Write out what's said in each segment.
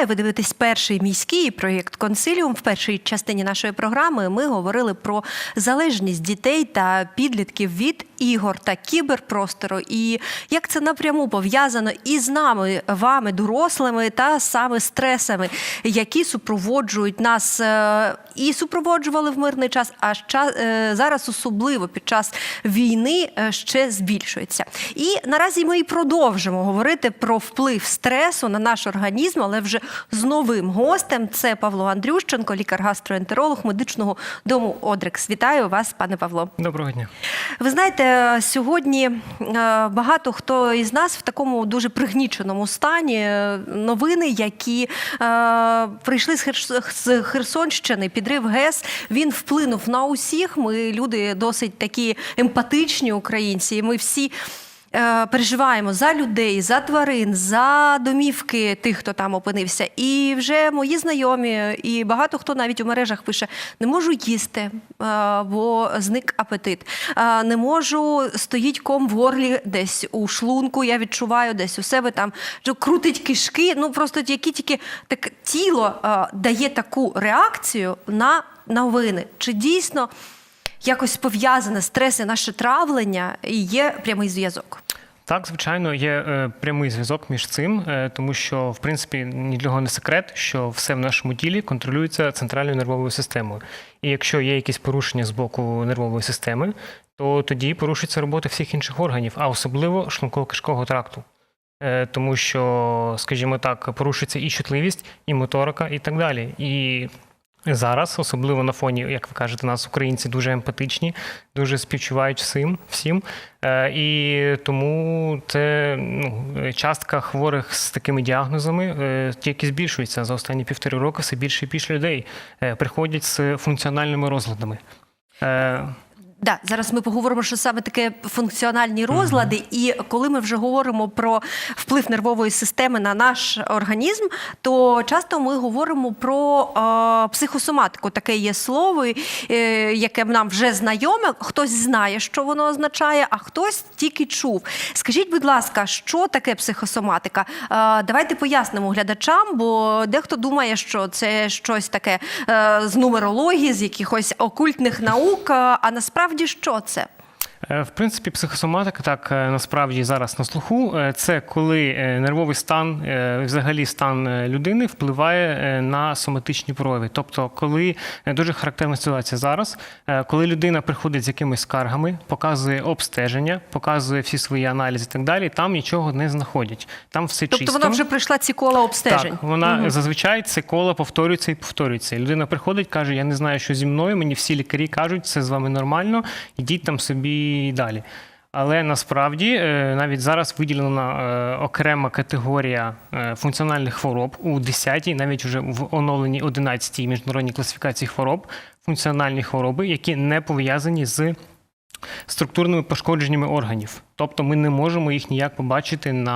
Нагадаю, ви дивитесь перший міський проєкт Консиліум. В першій частині нашої програми ми говорили про залежність дітей та підлітків від ігор та кіберпростору, і як це напряму пов'язано із нами, вами, дорослими, та саме стресами, які супроводжують нас е, і супроводжували в мирний час, а е, зараз особливо під час війни е, ще збільшується. І наразі ми і продовжимо говорити про вплив стресу на наш організм, але вже з новим гостем. Це Павло Андрющенко, лікар-гастроентеролог медичного дому Одрекс. Вітаю вас, пане Павло. Доброго дня. Ви знаєте, сьогодні е, багато хто із нас в такому дуже пригніченому стані. Е, Новини, які е, прийшли з, з Херсонщини, підрив ГЕС, він вплинув на усіх. Ми люди досить такі емпатичні українці. і Ми всі. Е, Переживаємо за людей, за тварин, за домівки тих, хто там опинився. І вже мої знайомі, і багато хто навіть у мережах пише: не можу їсти, е, бо зник апетит. Е, Не можу, стоїть ком в горлі десь у шлунку. Я відчуваю десь у себе там крутить кишки. Ну просто які тільки так тіло дає таку реакцію на новини. Чи дійсно якось пов'язане стрес і наше травлення і є прямий зв'язок? Так, звичайно, є е, прямий зв'язок між цим, е, тому що в принципі ні для кого не секрет, що все в нашому тілі контролюється центральною нервовою системою. І якщо є якісь порушення з боку нервової системи, то тоді порушується робота всіх інших органів, а особливо шлунково-кишкового тракту. Е, Тому що, скажімо так, порушується і чутливість, і моторика, і так далі. І зараз, особливо на фоні, як ви кажете, нас українці дуже емпатичні, дуже співчувають всім. всім. Е, І тому це ну, частка хворих з такими діагнозами е, тільки збільшується за останні півтори роки. Все більше і більше людей е, приходять з функціональними розладами. Да, зараз ми поговоримо, що саме таке функціональні розлади, і коли ми вже говоримо про вплив нервової системи на наш організм, то часто ми говоримо про е, психосоматику. Таке є слово, е, яке нам вже знайоме. Хтось знає, що воно означає, а хтось тільки чув. Скажіть, будь ласка, що таке психосоматика? Е, давайте пояснимо глядачам, бо дехто думає, що це щось таке е, з нумерології, з якихось окультних наук. е, А насправді що це? Е, В принципі, психосоматика так е, насправді зараз на слуху. Е, Це коли нервовий стан, взагалі стан людини впливає на соматичні прояви. Тобто, коли дуже характерна ситуація зараз, коли людина приходить з якимись скаргами, показує обстеження, показує всі свої аналізи і так далі, там нічого не знаходять. Там все Тобто чисто. вона вже пройшла ці кола обстежень. Так, вона зазвичай це коло повторюється і повторюється. Людина приходить, каже: Я не знаю, що зі мною. Мені всі лікарі кажуть, це з вами нормально, ідіть там собі далі. Але насправді е, навіть зараз виділена е, окрема категорія е, функціональних хвороб у 10-й, навіть вже в оновленій 11-й міжнародній класифікації хвороб, функціональні хвороби, які не пов'язані з структурними пошкодженнями органів. Тобто ми не можемо їх ніяк побачити на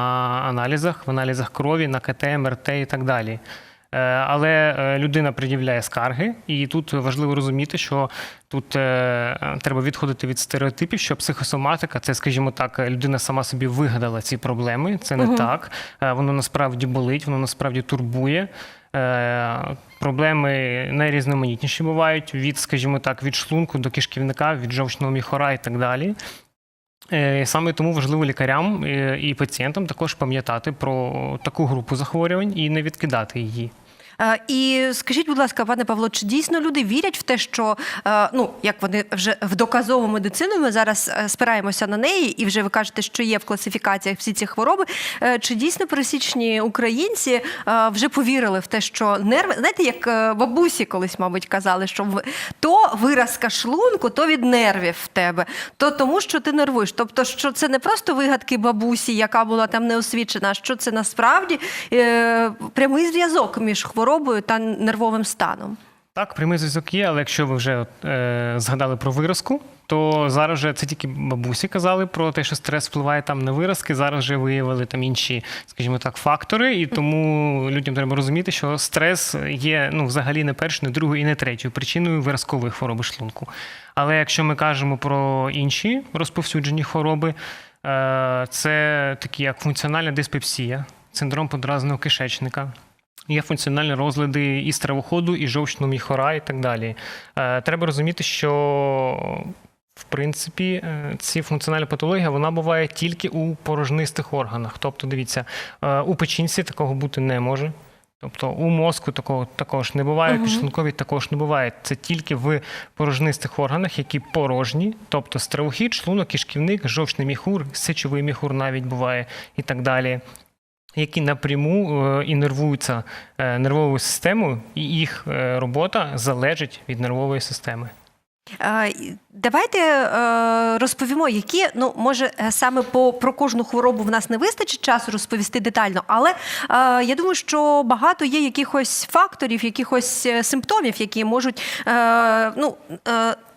аналізах, в аналізах крові, на КТ, МРТ і так далі. Е, Але е, людина пред'являє скарги, і тут важливо розуміти, що тут е, треба відходити від стереотипів, що психосоматика це, скажімо так, людина сама собі вигадала ці проблеми. Це не так. Е, Воно насправді болить, воно насправді турбує. Проблеми найрізноманітніші бувають від, скажімо так, від шлунку до кишківника, від жовчного міхора і так далі. Саме тому важливо лікарям і пацієнтам також пам'ятати про таку групу захворювань і не відкидати її. Е, І скажіть, будь ласка, пане Павло, чи дійсно люди вірять в те, що е, ну як вони вже в доказову медицину, ми зараз е, спираємося на неї, і вже ви кажете, що є в класифікаціях всі ці хвороби. Чи дійсно пересічні українці вже повірили в те, що нерви, знаєте, як бабусі колись, мабуть, казали, що то виразка шлунку, то від нервів в тебе, то тому, що ти нервуєш. Тобто, що це не просто вигадки бабусі, яка була там неосвічена, що це насправді прямий зв'язок між хворобою та нервовим станом. Так, прямий зв'язок є, але якщо ви вже е, згадали про виразку, то зараз вже це тільки бабусі казали про те, що стрес впливає там на виразки. Зараз вже виявили там інші, скажімо так, фактори, і тому людям треба розуміти, що стрес є ну, взагалі не першою, не другою і не третьою причиною виразкової хвороби шлунку. Але якщо ми кажемо про інші розповсюджені хвороби, е, це такі як функціональна диспепсія, синдром подразненого кишечника. Є функціональні розлади і стравоходу, і жовчного міхора, і так далі. Е, Треба розуміти, що в принципі е, ці функціональні патології вона буває тільки у порожнистих органах. Тобто, дивіться, е, у печінці такого бути не може. Тобто у мозку такого також не буває, Мгм. підшлунковій також не буває. Це тільки в порожнистих органах, які порожні, тобто стравохід, шлунок, кишківник, жовчний міхур, сечовий міхур навіть буває і так далі. Які напряму е, інервуються е, нервовою системою, і їх е, робота залежить від нервової системи. Давайте розповімо, які ну може саме по про кожну хворобу в нас не вистачить часу розповісти детально, але я думаю, що багато є якихось факторів, якихось симптомів, які можуть ну.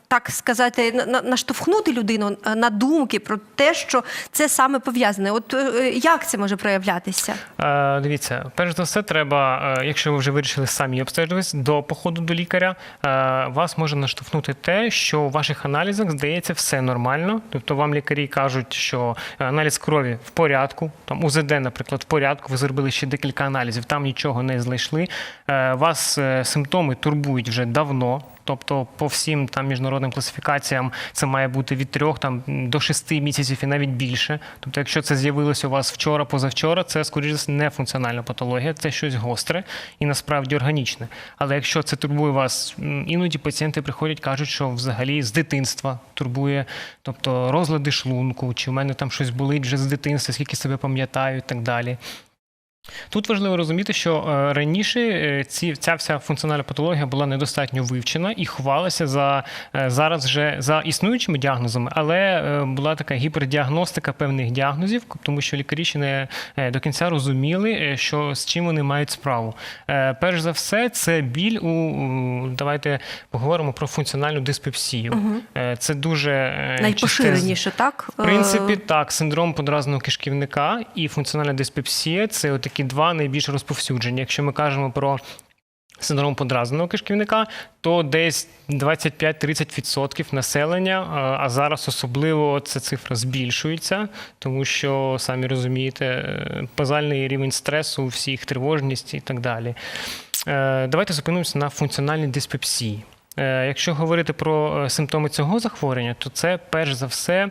Так сказати, на- на- наштовхнути людину е, на думки про те, що це саме пов'язане. От е, як це може проявлятися? Е, Дивіться, перш за все, треба, е, якщо ви вже вирішили самі обстежуватись до походу до лікаря, е, вас може наштовхнути те, що у ваших аналізах здається все нормально. Тобто вам лікарі кажуть, що аналіз крові в порядку, там УЗД, наприклад, в порядку. Ви зробили ще декілька аналізів, там нічого не знайшли. Е, Вас симптоми турбують вже давно. Тобто, по всім там міжнародним класифікаціям це має бути від трьох там до шести місяців і навіть більше. Тобто, якщо це з'явилося у вас вчора, позавчора, це скоріше не функціональна патологія, це щось гостре і насправді органічне. Але якщо це турбує вас, іноді пацієнти приходять, кажуть, що взагалі з дитинства турбує, тобто розлади шлунку, чи в мене там щось болить вже з дитинства, скільки себе пам'ятаю, і так далі. Тут важливо розуміти, що е, раніше е, ці, ця вся функціональна патологія була недостатньо вивчена і ховалася за е, зараз вже за існуючими діагнозами, але була така гіпердіагностика певних діагнозів, тому що лікарі ще не до кінця розуміли, що з чим вони мають справу. Перш за все, це біль у давайте поговоримо про функціональну диспепсію. Е, Це дуже Найпоширеніше, так? в принципі, так, синдром подразного кишківника і функціональна диспепсія це такі два найбільш розповсюджені. Якщо ми кажемо про синдром подразненого кишківника, то десь 25-30% населення, а- а зараз особливо ця цифра збільшується, тому що самі розумієте, е, базальний рівень стресу всіх, тривожність і так далі. Е, Давайте зупинимося на функціональній диспепсії. Е, Якщо говорити про е, симптоми цього захворювання, то це перш за все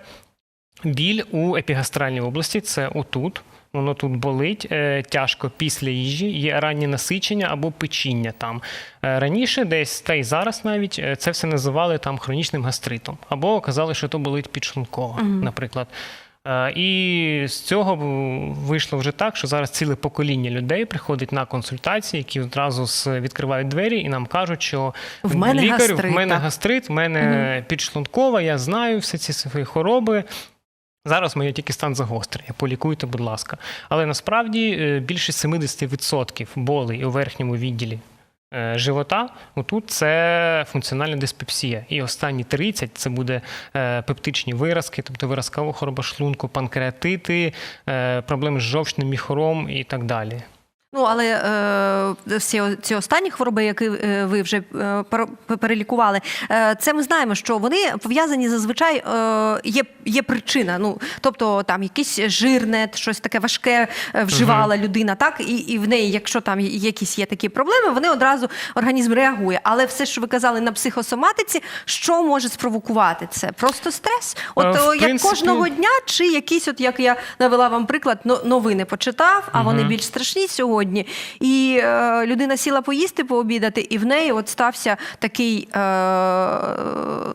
біль у епігастральній області, це отут. Воно тут болить е, тяжко після їжі, є раннє насичення або печіння там. Е, раніше, десь та й зараз навіть е, це все називали там хронічним гастритом, або казали, що то болить підшлунково, наприклад. Е, І з цього вийшло вже так, що зараз ціле покоління людей приходить на консультації, які одразу відкривають двері і нам кажуть, що В мене лікарю, гастрит, в мене так. гастрит, в мене підшлункова, я знаю всі ці свої хвороби. Зараз моє тільки стан загострення, полікуйте, будь ласка. Але насправді е, більше 70% болей у верхньому відділі е, живота, отут це функціональна диспепсія. І останні 30 це буде е, пептичні виразки, тобто виразкова хвороба шлунку, панкреатити, проблеми з жовчним міхором і так далі. Ну, але е, всі ці останні хвороби, які е, ви вже е, перелікували, е, це ми знаємо, що вони пов'язані зазвичай е, є, є причина. Ну, тобто там якийсь жирне, щось таке важке е, вживала людина, так? І, і в неї, якщо там якісь є такі проблеми, вони одразу організм реагує. Але все, що ви казали на психосоматиці, що може спровокувати це? Просто стрес? От в як принципі- кожного дня, чи якісь, от як я навела вам приклад, но- новини почитав, а вони більш страшні сьогодні. І е, людина сіла поїсти, пообідати, і в неї от стався такий, е,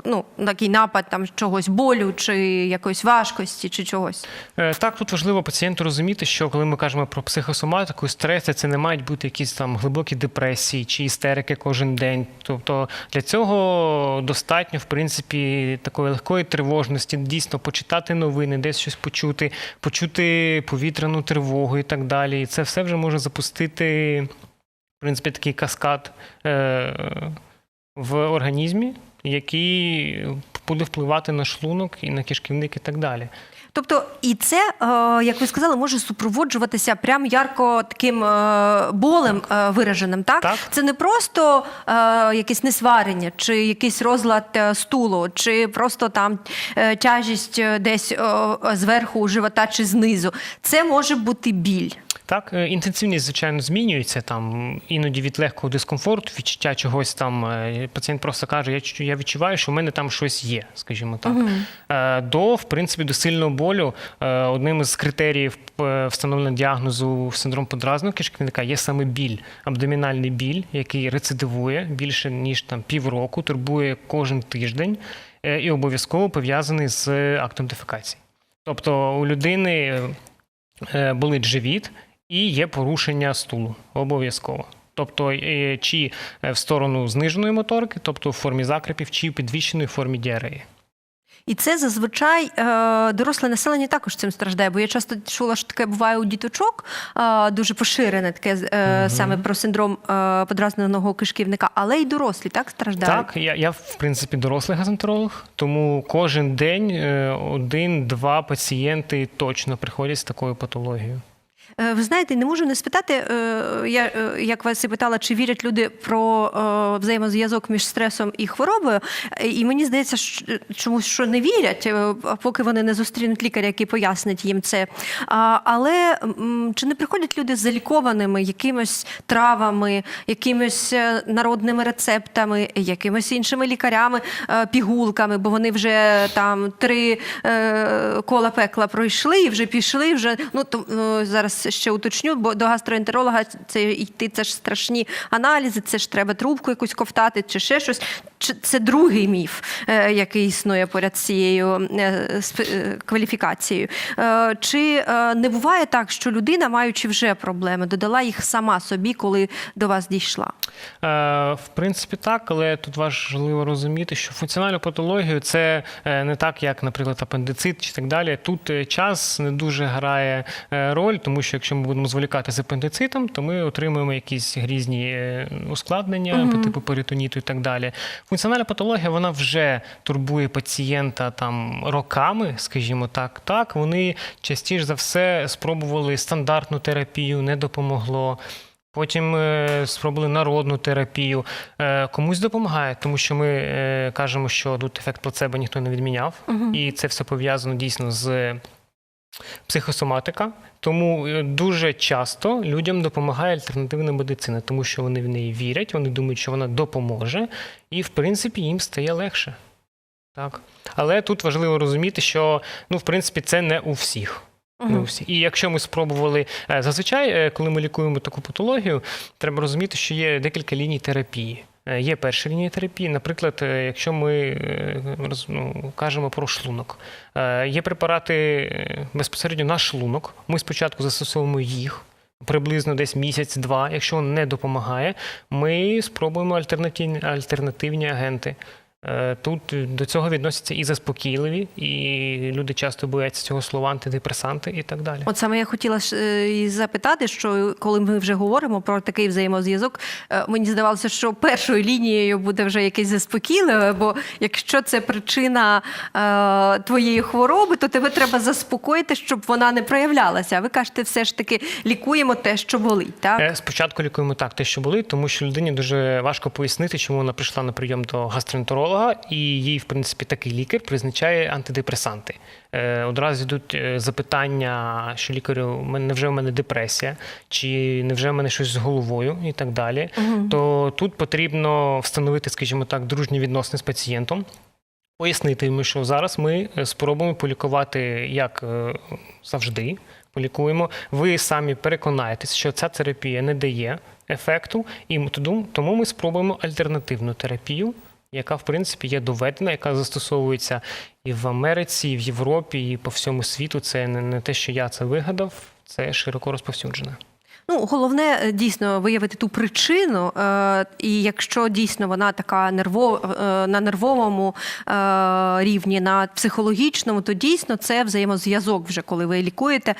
ну, такий напад там чогось болю, чи якоїсь важкості, чи чогось. Е, Так, тут важливо пацієнту розуміти, що коли ми кажемо про психосоматику, стреси це не мають бути якісь там глибокі депресії чи істерики кожен день. Тобто для цього достатньо, в принципі, такої легкої тривожності, дійсно почитати новини, десь щось почути, почути повітряну тривогу і так далі. І це все вже може запустити, в принципі, такий каскад е, в організмі, який буде впливати на шлунок і на кишківник і так далі. Тобто, і це, е, як ви сказали, може супроводжуватися прям ярко таким е, болем е, вираженим. Так? Так. це не просто якесь несварення, чи якийсь розлад стулу, чи просто там тяжість десь зверху у живота чи знизу. Це може бути біль. Так. Е, Інтенсивність, звичайно, змінюється. Там іноді від легкого дискомфорту, відчуття чогось там. е, Пацієнт просто каже: я, я відчуваю, що в мене там щось є, скажімо так. Е, До, в принципі, до сильного болю одним із критеріїв встановлення діагнозу синдром подразного кишківника є саме біль, абдомінальний біль, який рецидивує більше ніж там півроку, турбує кожен тиждень і обов'язково пов'язаний з актом дефекації. Тобто у людини болить живіт і є порушення стулу обов'язково. Тобто, е, чи в сторону зниженої моторики, тобто в формі закрепів, чи в підвищеної формі діареї. І це зазвичай е, доросле населення також цим страждає, бо я часто чула, що таке буває у діточок, е, дуже поширене таке е, саме про синдром подразненого кишківника, але й дорослі так страждають. Так, я, я в принципі дорослий газентеролог, тому кожен день один-два пацієнти точно приходять з такою патологією. Е, Ви знаєте, не можу не спитати. е, Я е, як вас і питала, чи вірять люди про взаємозв'язок між стресом і хворобою. І мені здається, що чомусь що не вірять, поки вони не зустрінуть лікаря, який пояснить їм це. Але чи не приходять люди залікованими якимось травами, якимось народними рецептами, якимось іншими лікарями, пігулками, бо вони вже там три кола пекла пройшли і вже пішли. Вже ну то е, ще уточню, бо до гастроентеролога це йти, це ж страшні аналізи, це ж треба трубку якусь ковтати, чи ще щось. Це другий міф, е, який існує поряд цією е, е, кваліфікацією? Чи не буває так, що людина, маючи вже проблеми, додала їх сама собі, коли до вас дійшла? В принципі, так, але тут важливо розуміти, що функціональну патологію це не так, як, наприклад, апендицит чи так далі. Тут час не дуже грає роль, тому що якщо ми будемо зволікати з апендицитом, то ми отримуємо якісь грізні е, ускладнення по типу перитоніту і так далі. Функціональна патологія вона вже турбує пацієнта там роками, скажімо так. Так, вони частіше за все спробували стандартну терапію, не допомогло. Потім е, спробували народну терапію. Е, комусь допомагає, тому що ми кажемо, що тут ефект плацебо ніхто не відміняв, і це все пов'язано дійсно з психосоматика. Тому е, дуже часто людям допомагає альтернативна медицина, тому що вони в неї вірять, вони думають, що вона допоможе, і в принципі їм стає легше. Так. Але тут важливо розуміти, що ну, в принципі, це не у всіх. Не у всіх. І якщо ми спробували е, зазвичай, е, коли ми лікуємо таку патологію, треба розуміти, що є декілька ліній терапії. Е, Є перша лінія терапії, наприклад, е, якщо ми е, ну, кажемо про шлунок. Є препарати безпосередньо на шлунок. Ми спочатку застосовуємо їх. Приблизно десь місяць-два. Якщо не допомагає, ми спробуємо альтернативні, альтернативні агенти. Е, Тут до цього відносяться і заспокійливі, і люди часто бояться цього слова антидепресанти і так далі. От саме я хотіла е, і запитати, що коли ми вже говоримо про такий взаємозв'язок, е, мені здавалося, що першою лінією буде вже якесь заспокійливе, бо якщо це причина е, твоєї хвороби, то тебе треба заспокоїти, щоб вона не проявлялася. А ви кажете, все ж таки лікуємо те, що болить, так? Спочатку лікуємо так, те, що болить, тому що людині дуже важко пояснити, чому вона прийшла на прийом до гастроентеролога, і їй, в принципі, такий лікар призначає антидепресанти. Е, Одразу йдуть е, запитання, що лікарю, «М- невже в мене депресія, чи невже в мене щось з головою і так далі. То тут потрібно встановити, скажімо так, дружні відносини з пацієнтом. Пояснити йому, що зараз ми е, спробуємо полікувати як е, завжди. Полікуємо. Ви самі переконаєтесь, що ця терапія не дає ефекту, і тому ми спробуємо альтернативну терапію, яка в принципі є доведена, яка застосовується і в Америці, і в Європі, і по всьому світу. Це не, те, що я це вигадав, це широко розповсюджено. Ну, головне е, дійсно виявити ту причину, е, і якщо дійсно вона така нервов, е, на нервовому рівні, на психологічному, то дійсно це взаємозв'язок вже коли ви лікуєте.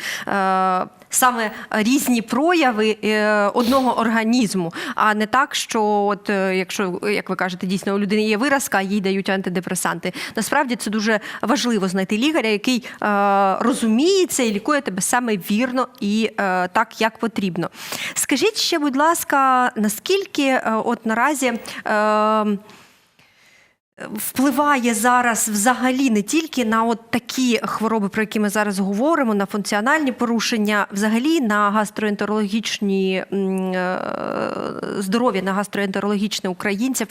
Саме різні прояви е, одного організму, а не так, що от е, якщо, як ви кажете, дійсно у людини є виразка, їй дають антидепресанти. Насправді це дуже важливо знайти лікаря, який е, розуміє це і лікує тебе саме вірно і так, як потрібно. Скажіть ще, будь ласка, наскільки от наразі. Е, впливає зараз взагалі не тільки на от такі хвороби, про які ми зараз говоримо, на функціональні порушення, взагалі на гастроентерологічні е, здоров'я, на гастроентерологічне українців.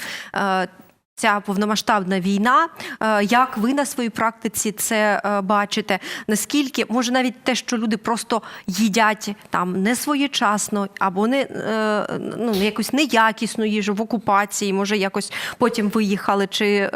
Ця повномасштабна війна, Е, як ви на своїй практиці це е, бачите? Наскільки може навіть те, що люди просто їдять там не своєчасно або не е, ну якусь неякісну їжу в окупації, може якось потім виїхали? Чи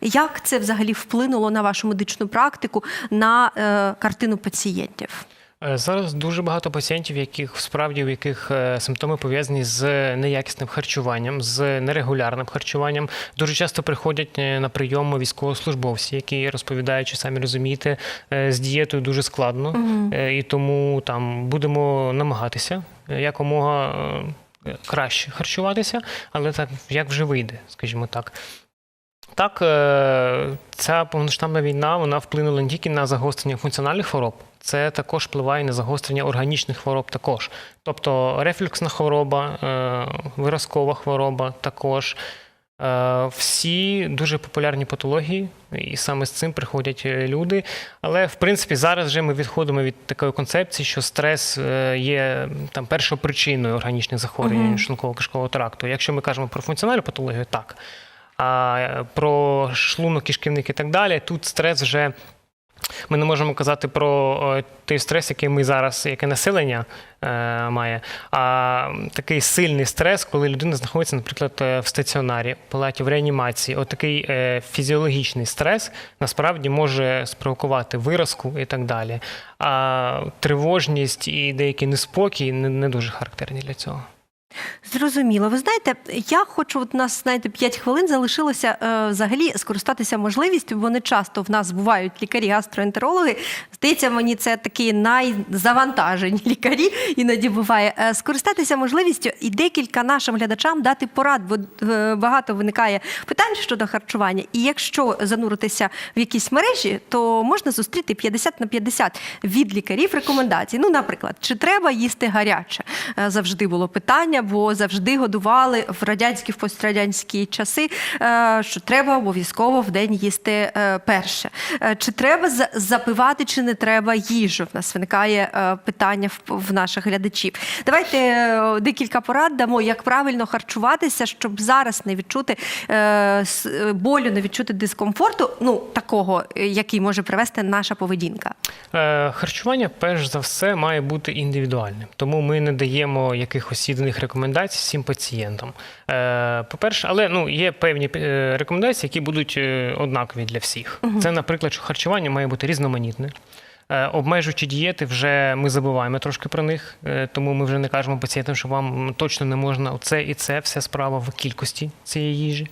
як це взагалі вплинуло на вашу медичну практику на картину пацієнтів? Е, Зараз дуже багато пацієнтів, яких справді у яких е, симптоми пов'язані з неякісним харчуванням, з нерегулярним харчуванням. Дуже часто приходять е, на прийом військовослужбовці, які розповідають, що самі розумієте, з дієтою дуже складно, Е, і тому там будемо намагатися якомога краще харчуватися, але так як вже вийде, скажімо так. Так, ця повноштабна війна вона вплинула не тільки на загострення функціональних хвороб, це також впливає на загострення органічних хвороб також. Тобто рефлюксна хвороба, е, виразкова хвороба також. Е, Всі дуже популярні патології, і саме з цим приходять е, люди. Але в принципі зараз вже ми відходимо від такої концепції, що стрес є там першою причиною органічних захворювань Мгм. шлунково-кишкового тракту. Якщо ми кажемо про функціональну патологію, так. А про шлунок, кишківник і так далі, тут стрес вже. Ми не можемо казати про той стрес, який ми зараз, яке населення е, має. А такий сильний стрес, коли людина знаходиться, наприклад, е, в стаціонарі, в палаті в реанімації. От е, фізіологічний стрес насправді може спровокувати виразку і так далі. А тривожність і деякий неспокій не, не дуже характерні для цього. Зрозуміло. Ви знаєте, я хочу, от нас знаєте, 5 хвилин залишилося е, взагалі скористатися можливістю, бо не часто в нас бувають лікарі-гастроентерологи. Здається, мені це такі найзавантажені лікарі іноді буває. Е, скористатися можливістю і декілька нашим глядачам дати порад, бо е, багато виникає питань щодо харчування. І якщо зануритися в якісь мережі, то можна зустріти 50 на 50 від лікарів рекомендацій. Ну, наприклад, чи треба їсти гаряче? Е, Завжди було питання, бо завжди годували в радянські в пострадянські часи, е, що треба обов'язково в день їсти е, перше. Е, Чи треба за- запивати, чи не треба їжу? В нас виникає питання в- наших глядачів. Давайте декілька порад дамо, як правильно харчуватися, щоб зараз не відчути болю, не відчути дискомфорту, ну такого, який може привести наша поведінка. Е, Харчування, перш за все, має бути індивідуальним, тому ми не даємо якихось єдиних рекомендацій всім пацієнтам. Е, По-перше, але ну є певні е, рекомендації, які будуть однакові для всіх. Це, наприклад, що харчування має бути різноманітне. Обмежуючи дієти, вже ми забуваємо трошки про них, тому ми вже не кажемо пацієнтам, що вам точно не можна це і це, вся справа в кількості цієї їжі.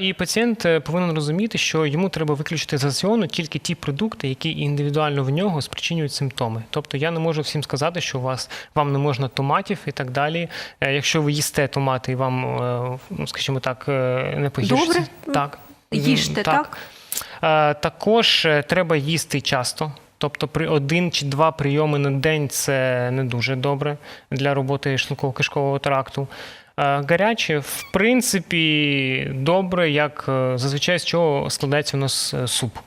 І пацієнт е, повинен розуміти, що йому треба виключити з раціону тільки ті продукти, які індивідуально в нього спричинюють симптоми. Тобто я не можу всім сказати, що у вас вам не можна томатів і так далі. Е, Якщо ви їсте томати і вам, е, ну, скажімо так, не погіршиться, Добре. так Їжте, так? Е, Також треба їсти часто. Тобто при один чи два прийоми на день це не дуже добре для роботи шлунково-кишкового тракту. Е, Гаряче, в принципі, добре, як е, зазвичай з чого складається у нас е, суп.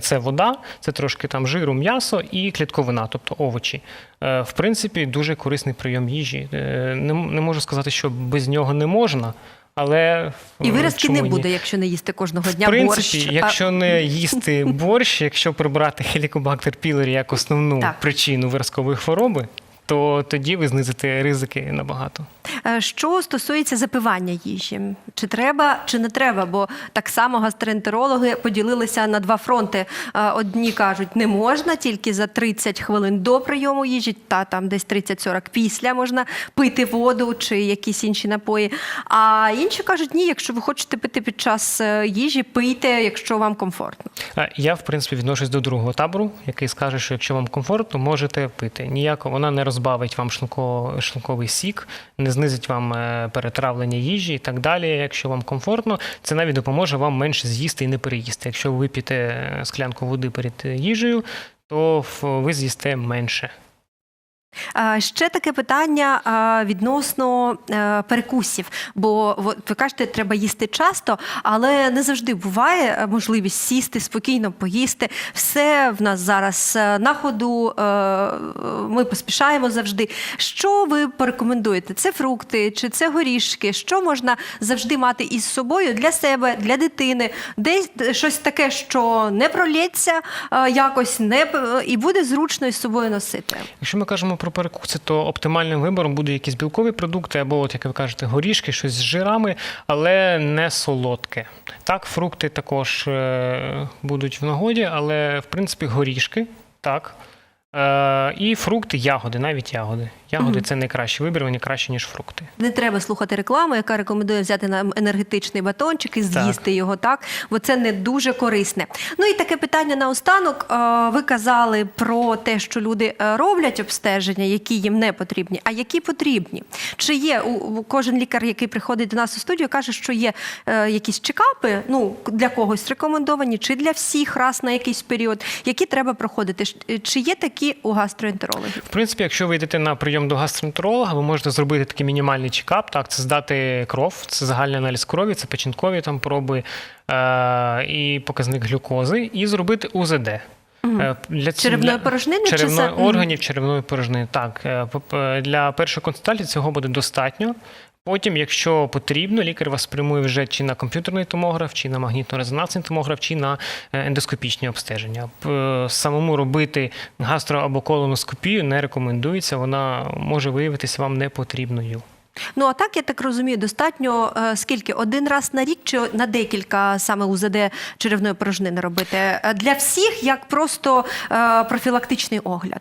Це вода, це трошки там жиру, м'ясо і клітковина, тобто овочі. В принципі, дуже корисний прийом їжі. Не, можу сказати, що без нього не можна, але І виразки не ні? буде, якщо не їсти кожного дня В принципі, борщ. А- якщо не їсти борщ, якщо прибрати хелікобактер пілорі як основну Так. причину виразкової хвороби, то тоді ви знизите ризики набагато. Е, Що стосується запивання їжі, чи треба, чи не треба? Бо так само гастроентерологи поділилися на два фронти. Е, Одні кажуть, не можна тільки за 30 хвилин до прийому їжі, та там десь 30-40 після можна пити воду чи якісь інші напої. А інші кажуть, ні, якщо ви хочете пити під час е, їжі, пийте, якщо вам комфортно. Я, в принципі, відношусь до другого табору, який скаже, що якщо вам комфортно, можете пити. Ніяко вона не розбавить вам шлунко- шлунковий сік, не знизить вам е, перетравлення їжі і так далі. Якщо вам комфортно, це навіть допоможе вам менше з'їсти і не переїсти. Якщо ви вип'єте е, склянку води перед е, їжею, то ви з'їсте менше. Ще таке питання відносно е, перекусів. Бо ви кажете, треба їсти часто, але не завжди буває е, можливість сісти, спокійно поїсти. Все в нас зараз е, на ходу. Ми поспішаємо завжди. Що ви порекомендуєте? Це фрукти чи це горішки? Що можна завжди мати із собою для себе, для дитини? Десь щось таке, що не пролється якось, не і буде зручно із собою носити. Якщо ми кажемо про перекуси, то оптимальним вибором буде якісь білкові продукти, або, от, як ви кажете, горішки, щось з жирами, але не солодке. Так, фрукти також е, будуть в нагоді, але в принципі горішки, так. Е, і фрукти, ягоди, навіть ягоди. Ягоди це найкращий вибір, вони краще, ніж фрукти. Не треба слухати рекламу, яка рекомендує взяти нам енергетичний батончик і з'їсти його, так бо це не дуже корисне. Ну і таке питання наостанок. Ви казали про те, що люди е, роблять обстеження, які їм не потрібні, а які потрібні. Чи є у у- кожен лікар, який приходить до нас у студію, каже, що є е, якісь чекапи, ну для когось рекомендовані, чи для всіх раз на якийсь період, які треба проходити. Е, Чи є такі у гастроентерологів? В принципі, якщо ви йдете на прийом до гастроентеролога, ви можете зробити такий мінімальний чекап. Так, це здати кров, це загальний аналіз крові, це печінкові там проби е- і показник глюкози, і зробити УЗД. Е, Для Черевної порожнини чи черевної це- органів черевної порожнини. Так, е, для першої консультації цього буде достатньо. Потім, якщо потрібно, лікар вас прямує вже чи на комп'ютерний томограф, чи на магнітно-резонансний томограф, чи на е, ендоскопічні обстеження. Е, Самому робити гастро або колоноскопію не рекомендується, вона може виявитися вам непотрібною. Ну а так я так розумію, достатньо е, скільки один раз на рік чи на декілька саме УЗД черевної порожнини робити Е, для всіх, як просто е, профілактичний огляд.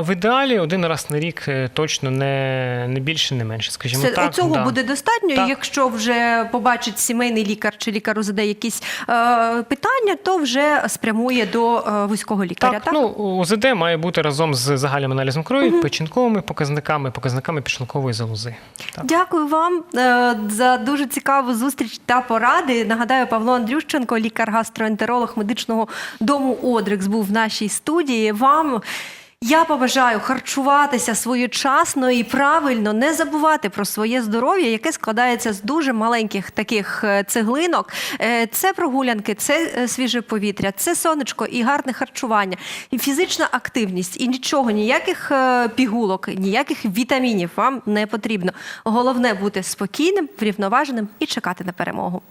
В ідеалі один раз на рік точно не, не більше, не менше. Скажімо Це так. цього да. буде достатньо. Так. Якщо вже побачить сімейний лікар чи лікар УЗД якісь е, питання, то вже спрямує до вузького лікаря. Так, Так, ну УЗД має бути разом з загальним аналізом крові, печінковими показниками, показниками підшлункової залози. Так. Дякую вам е, за дуже цікаву зустріч та поради. Нагадаю, Павло Андрющенко, лікар-гастроентеролог медичного дому Одрикс, був в нашій студії. Вам я побажаю харчуватися своєчасно і правильно, не забувати про своє здоров'я, яке складається з дуже маленьких таких е, цеглинок. Е, Це прогулянки, це е, свіже повітря, це сонечко і гарне харчування, і фізична активність, і нічого, ніяких пігулок, ніяких вітамінів вам не потрібно. Головне бути спокійним, врівноваженим і чекати на перемогу.